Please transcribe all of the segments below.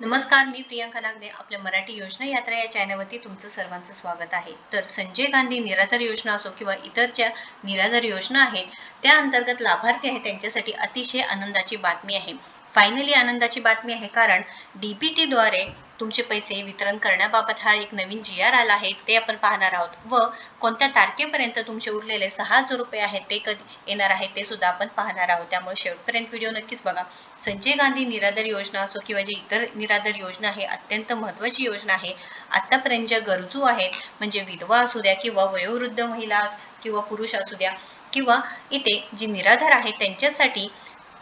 नमस्कार मी प्रियंका नागदे आपल्या मराठी योजना यात्रा या चॅनलवरती तुमचं सर्वांचं स्वागत आहे. तर संजय गांधी निराधार योजना असो किंवा इतर ज्या निराधार योजना आहेत त्या अंतर्गत लाभार्थी आहेत त्यांच्यासाठी अतिशय आनंदाची बातमी आहे. फायनली आनंदाची बातमी आहे कारण डी पी द्वारे तुमचे पैसे वितरण करण्याबाबत हा एक नवीन जी आर आला आहे ते आपण पाहणार आहोत. व कोणत्या तारखेपर्यंत तुमचे उरलेले सहा हजार रुपये आहेत ते कधी येणार आहेत ते सुद्धा आपण पाहणार आहोत. त्यामुळे शेवटपर्यंत व्हिडिओ नक्कीच बघा. संजय गांधी निराधार योजना असो किंवा जे इतर निराधार योजना आहे अत्यंत महत्त्वाची योजना आहे. आत्तापर्यंत ज्या गरजू आहेत म्हणजे विधवा असू द्या किंवा वयोवृद्ध महिला किंवा पुरुष असू द्या किंवा इथे जी निराधार आहेत त्यांच्यासाठी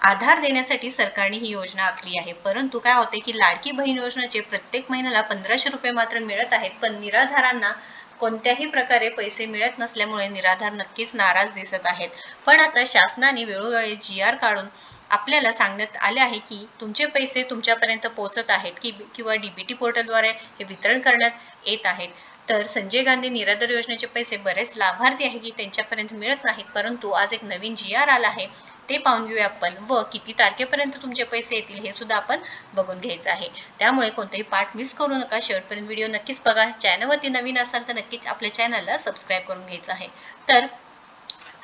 आधार देण्यासाठी सरकारने ही योजना आखली आहे. परंतु काय होते की लाडकी बहीण योजनेचे प्रत्येक महिन्याला पंधराशे रुपये मात्र मिळत आहेत. पण निराधारांना कोणत्याही प्रकारे पैसे मिळत नसल्यामुळे निराधार नक्कीच नाराज दिसत आहेत. पण आता शासनाने वेळोवेळी जी आर काढून आपल्याला सांगण्यात आले आहे की तुमचे पैसे तुमच्यापर्यंत पोहोचत आहेत की किंवा डी बी टी पोर्टलद्वारे हे वितरण करण्यात येत आहेत. तर संजय गांधी निराधार योजनेचे पैसे बरेच लाभार्थी आहे की त्यांच्यापर्यंत मिळत नाहीत परंतु आज एक नवीन जी आर आला आहे. ते पाहून घेऊया आपण व किती तारखेपर्यंत तुमचे पैसे येतील हे सुद्धा आपण बघून घ्यायचं आहे. त्यामुळे कोणताही पार्ट मिस करू नका. शेवटपर्यंत व्हिडिओ नक्कीच बघा. चॅनलवरती नवीन असाल तर नक्कीच आपल्या चॅनलला सबस्क्राईब करून घ्यायचं आहे. तर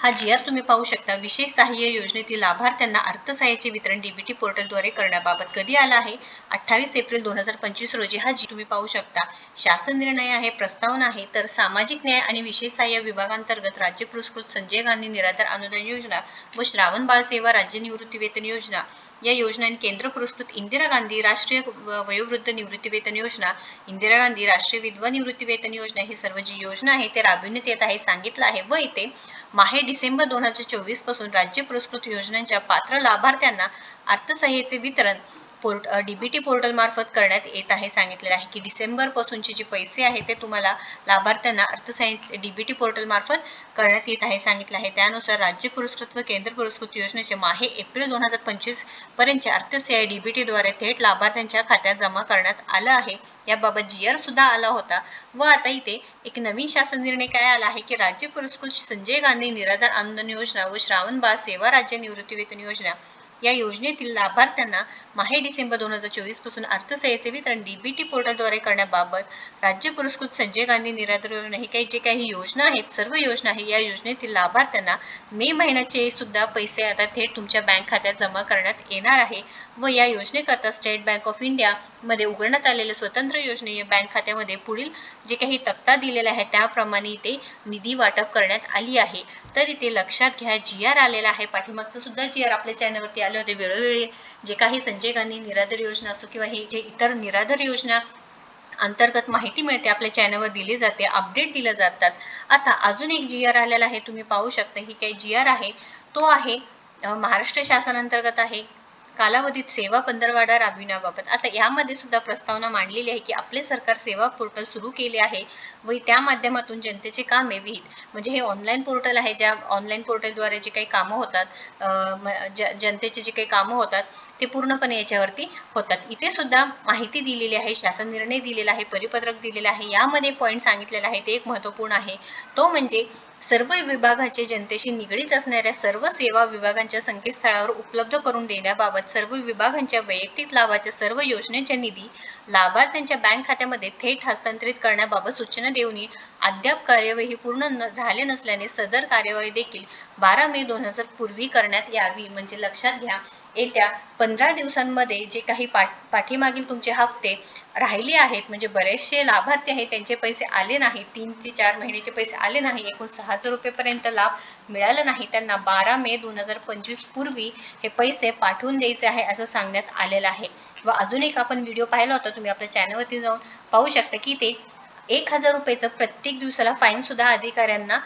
हा जी आर तुम्ही पाहू शकता. विशेष सहाय्य योजनेतील लाभार्थ्यांना अर्थसहाय्याचे वितरण डीबीटी पोर्टलद्वारे करण्याबाबत कधी आला आहे? अठ्ठावीस एप्रिल दोन हजार पंचवीस रोजी हा जी तुम्ही पाहू शकता. शासन निर्णय आहे प्रस्तावना आहे तर सामाजिक न्याय आणि विशेष सहाय्य विभागांतर्गत राज्य पुरस्कृत संजय गांधी निराधार अनुदान योजना व श्रावण बाळ सेवा राज्य निवृत्ती वेतन योजना या योजनांनी केंद्र पुरस्कृत इंदिरा गांधी राष्ट्रीय वयोवृद्ध निवृत्ती वेतन योजना इंदिरा गांधी राष्ट्रीय विधवा निवृत्ती वेतन योजना ही सर्व जी योजना आहे ते राबविण्यात येत आहे सांगितलं आहे व इथे माहे डिसेंबर दोन हजार चोवीसपासून राज्य पुरस्कृत योजनांच्या पात्र लाभार्थ्यांना अर्थसहाय्याचे वितरण पोर्ट डी बी टी पोर्टलमार्फत करण्यात येत आहे सांगितलेलं आहे की डिसेंबरपासूनचे जे पैसे आहेत ते तुम्हाला लाभार्थ्यांना अर्थसहाय्य बी टी पोर्टलमार्फत करण्यात येत आहे सांगितलं आहे. त्यानुसार राज्य पुरस्कृत व केंद्र पुरस्कृत योजनेचे माहे एप्रिल दोन हजार पंचवीस पर्यंतचे अर्थसहाय्य डीबीटीद्वारे थेट लाभार्थ्यांच्या खात्यात जमा करण्यात आलं आहे. याबाबत जी आर सुद्धा आला होता व आता इथे एक नवीन शासन निर्णय काय आला आहे की राज्य पुरस्कृत संजय गांधी निराधार अनुदान योजना व श्रावण बाळ सेवा राज्य निवृत्ती वेतन योजना या योजनेतील लाभार्थ्यांना माहे डिसेंबर दोन हजार चोवीसपासून अर्थसहाय्याचे वितरण डीबीटी पोर्टलद्वारे करण्याबाबत राज्य पुरस्कृत संजय गांधी निराधार योजना ही काही जे काही योजना आहेत सर्व योजना आहे या योजनेतील लाभार्थ्यांना मे महिन्याचे सुद्धा पैसे आता थेट तुमच्या बँक खात्यात जमा करण्यात येणार आहे व या योजनेकरता स्टेट बँक ऑफ इंडिया मध्ये उघडण्यात आलेल्या स्वतंत्र योजने या बँक खात्यामध्ये पुढील जे काही तक्ता दिलेला आहे त्याप्रमाणे इथे निधी वाटप करण्यात आली आहे. तर इथे लक्षात घ्या जी आर आलेला आहे पाठीमागचं सुद्धा जी आर आपल्या चॅनलवरती आले होते वेळोवेळी जे काही संजय गांधी निराधार योजना असो किंवा हे जे इतर निराधार योजना अंतर्गत माहिती मिळते आपल्या चॅनलवर दिली जाते अपडेट दिल्या जातात. आता अजून एक जी आर आलेला आहे तुम्ही पाहू शकता. ही काही जी आर आहे? तो आहे महाराष्ट्र शासनांतर्गत आहे. कालावधीत सेवा पंधरवाडा राबविण्याबाबत. आता यामध्ये सुद्धा प्रस्तावना मांडलेली आहे की आपले सरकार सेवा पोर्टल सुरू केले आहे व त्या माध्यमातून जनतेचे कामे विहित. म्हणजे हे ऑनलाईन पोर्टल आहे ज्या ऑनलाईन पोर्टलद्वारे जे काही कामं होतात जनतेचे जे काही कामं होतात ते पूर्णपणे याच्यावरती होतात. इथे सुद्धा माहिती दिलेली आहे शासन निर्णय दिलेला आहे परिपत्रक दिलेलं आहे. यामध्ये पॉईंट सांगितलेला आहे ते एक महत्त्वपूर्ण आहे. तो म्हणजे सर्व विभागाचे जनतेशी निगडीत असणाऱ्या सर्व सेवा विभागांच्या संकेतस्थळावर उपलब्ध करून देण्याबाबत सर्व विभागांच्या वैयक्तिक लाभाच्या सर्व योजनेच्या निधी लाभार्थ्यांच्या बँक खात्यामध्ये थेट हस्तांतरित करण्याबाबत सूचना देऊन अद्याप कार्यवाही पूर्ण न झाले नसल्याने सदर कार्यवाही देखील बारा मे दोन हजार पूर्वी करण्यात यावी. म्हणजे लक्षात घ्या येत्या पंधरा दिवसांमध्ये जे काही पाठ पाठीमागील तुमचे हफ्ते राहिले आहेत म्हणजे बरेचसे लाभार्थी आहेत त्यांचे पैसे आले नाही तीन ते चार महिन्याचे पैसे आले नाही एकूण सहा हजार रुपयेपर्यंत लाभ मिळाला नाही त्यांना बारा मे दोन हजार पंचवीस पूर्वी हे पैसे पाठवून द्यायचे आहे असं सांगण्यात आलेलं आहे. व अजून एक आपण व्हिडिओ पाहिला होता तुम्ही आपल्या चॅनलवरती जाऊन पाहू शकता की ते एक हजार रुपयेचं प्रत्येक दिवसाला फाईन सुद्धा अधिकाऱ्यांना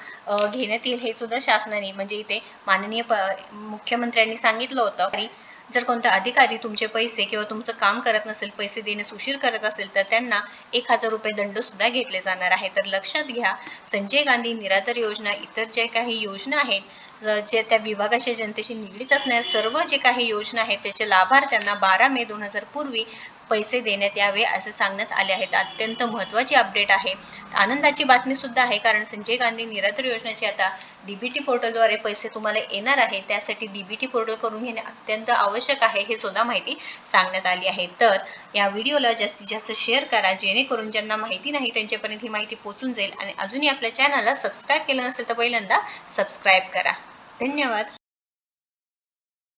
घेण्यात येईल हे सुद्धा शासनाने म्हणजे इथे माननीय प मुख्यमंत्र्यांनी सांगितलं होतं. जर कोणता अधिकारी तुमचे पैसे किंवा तुमचं काम करत नसेल पैसे देण्यास उशीर करत असेल तर त्यांना एक हजार रुपये दंड सुद्धा घेतले जाणार आहे. तर लक्षात घ्या संजय गांधी निराधार योजना इतर ज्या काही योजना आहेत जे त्या विभागाच्या जनतेशी निगडीत असणाऱ्या सर्व जे काही योजना आहेत त्याचे लाभार्थ्यांना बारा मे दोन हजार पूर्वी पैसे देण्यात यावे असे सांगण्यात आले आहेत. अत्यंत महत्त्वाची अपडेट आहे. आनंदाची बातमी सुद्धा आहे कारण संजय गांधी निराधार योजनेचे आता डीबीटी पोर्टलद्वारे पैसे तुम्हाला येणार आहे त्यासाठी डीबीटी पोर्टल करून घेणे अत्यंत आवश्यक आहे हे सुद्धा माहिती सांगण्यात आली आहे. तर या व्हिडिओला जास्तीत जास्त शेअर करा जेणेकरून ज्यांना माहिती नाही त्यांच्यापर्यंत ही माहिती पोहोचून जाईल. आणि अजूनही आपल्या चॅनलला सबस्क्राईब केलं नसेल तर पहिल्यांदा सबस्क्राईब करा. धन्यवाद.